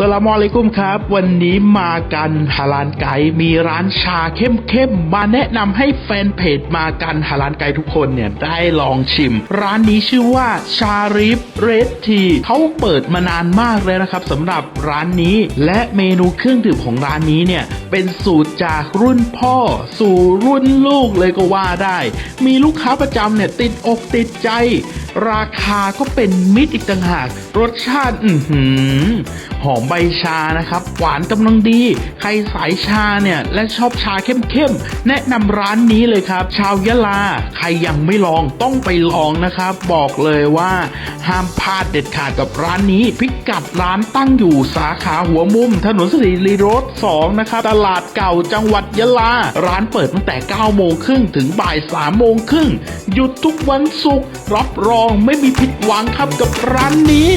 สลามอลัยกุมครับ วันนี้มากันฮาลานไกมีร้านชาเข้มๆมาแนะนำให้แฟนเพจมากันฮาลานไกทุกคนเนี่ยได้ลองชิม ร้านนี้ชื่อว่าชาริฟเรดทีเขาเปิดมานานมากเลยนะครับสำหรับร้านนี้และเมนูเครื่องดื่มของร้านนี้เนี่ยเป็นสูตรจากรุ่นพ่อ สู่รุ่นลูกเลยก็ว่าได้ มีลูกค้าประจำเนี่ยติดอกติดใจราคาก็เป็นมิตรอีกต่างหาก รสชาติอือหือหอมใบชานะครับ หวานกำลังดี ใครสายชาเนี่ยและชอบชาเข้มๆ แนะนำร้านนี้เลยครับ ชาวยะลา ใครยังไม่ลองต้องไปลองนะครับ บอกเลยว่าห้ามพลาดเด็ดขาดกับร้านนี้ พิกัดร้านตั้งอยู่สาขาหัวมุม ถนนสิริโรธ2นะครับ ตลาดเก่าจังหวัดยะลา ร้านเปิดตั้งแต่9โมงครึ่งถึงบ่าย3โมงครึ่งหยุดทุกวันศุกร์รับรององไม่มีผิดหวังครับกับร้านนี้